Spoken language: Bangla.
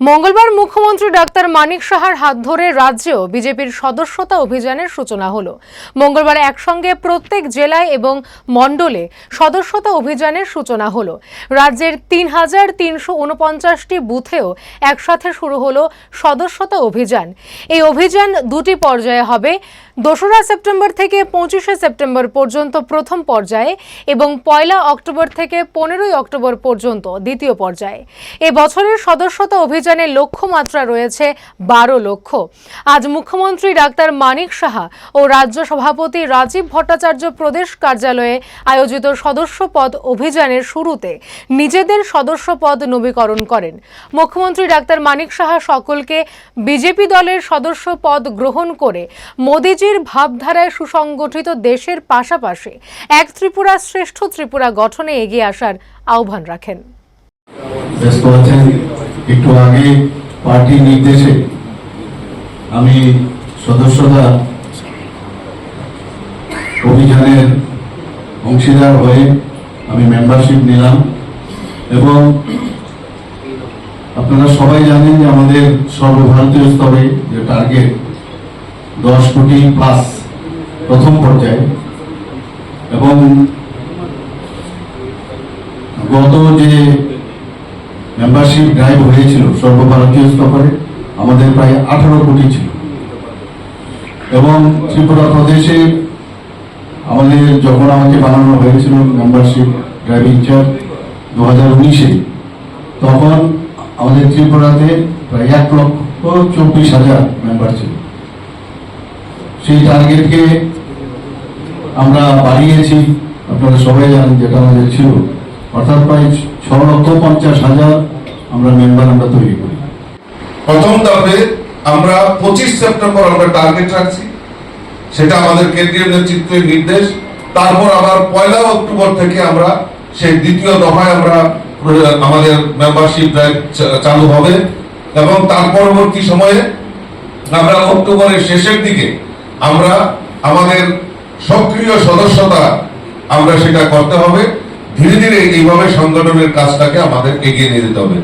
মঙ্গলবার মুখ্যমন্ত্রী ডাক্তার মানিক সাহার হাত ধরে রাজ্যেও বিজেপির সদস্যতা অভিযানের সূচনা হলো। মঙ্গলবার একসঙ্গে প্রত্যেক জেলায় এবং মণ্ডলে সদস্যতা অভিযানের সূচনা হলো। রাজ্যের তিন হাজার তিনশো বুথেও একসাথে শুরু হলো সদস্যতা অভিযান। এই অভিযান দুটি পর্যায়ে হবে। দোসরা সেপ্টেম্বর থেকে পঁচিশে সেপ্টেম্বর পর্যন্ত প্রথম পর্যায়ে এবং পয়লা অক্টোবর থেকে পনেরোই অক্টোবর পর্যন্ত দ্বিতীয় পর্যায়ে। এ বছরের সদস্যতা অভিযানের লক্ষ্যমাত্রা রয়েছে বারো লক্ষ। আজ মুখ্যমন্ত্রী ডাক্তার মানিক সাহা ও রাজ্য সভাপতি রাজীব ভট্টাচার্য প্রদেশ কার্যালয়ে আয়োজিত সদস্য পদ অভিযানের শুরুতে নিজেদের সদস্য পদ নবীকরণ করেন। মুখ্যমন্ত্রী ডাক্তার মানিক সাহা সকলকে বিজেপি দলের সদস্য পদ গ্রহণ করে মোদিজির ভাবধারায় সুসংগঠিত দেশের পাশাপাশি এক ত্রিপুরা শ্রেষ্ঠ ত্রিপুরা গঠনে এগিয়ে আসার আহ্বান রাখেন। একটু আগে পার্টি নির্দেশে আমি সদস্যতা অভিযানের অংশীদার হয়ে আমি মেম্বারশিপ নিলাম এবং আপনারা সবাই জানেন যে আমাদের সর্বভারতীয় স্তরে যে টার্গেট দশ কোটি প্লাস প্রথম পর্যায়ে এবং গত যে মেম্বারশিপ ড্রাইভ হয়েছিল সর্বভারতীয় স্তরে, আমাদের প্রায় আঠারো কোটি ছিল। এবং ত্রিপুরা প্রদেশে আমাদের যখন আমাকে বানানো হয়েছিল মেম্বারশিপ ড্রাইভিং চার্জ দু হাজার উনিশে, তখন আমাদের ত্রিপুরাতে প্রায় এক লক্ষ চব্বিশ হাজার মেম্বার ছিল। সেই টার্গেটকে আমরা বাড়িয়েছি, আপনারা সবাই জানেন যেটা আমাদের ছিল। অর্থাৎ প্রায় ছ লক্ষ পঞ্চাশ হাজার আমরা মেম্বার আমরা তৈরি করি। প্রথম ধাপে আমরা পঁচিশ সেপ্টেম্বর আমরা টার্গেট রাখছি। সেটা আমাদের কেন্দ্রীয় নেতৃত্বের নির্দেশ। তারপর আবার পয়লা অক্টোবর থেকে আমরা সেই দ্বিতীয় দফায় আমরা আমাদের মেম্বারশিপ চালু হবে এবং তার পরবর্তী সময়ে আমরা অক্টোবরের শেষের দিকে আমরা আমাদের সক্রিয় সদস্যতা আমরা সেটা করতে হবে। ধীরে ধীরে এইভাবে সংগঠনের কাজটাকে আমাদের এগিয়ে নিয়ে যেতে হবে।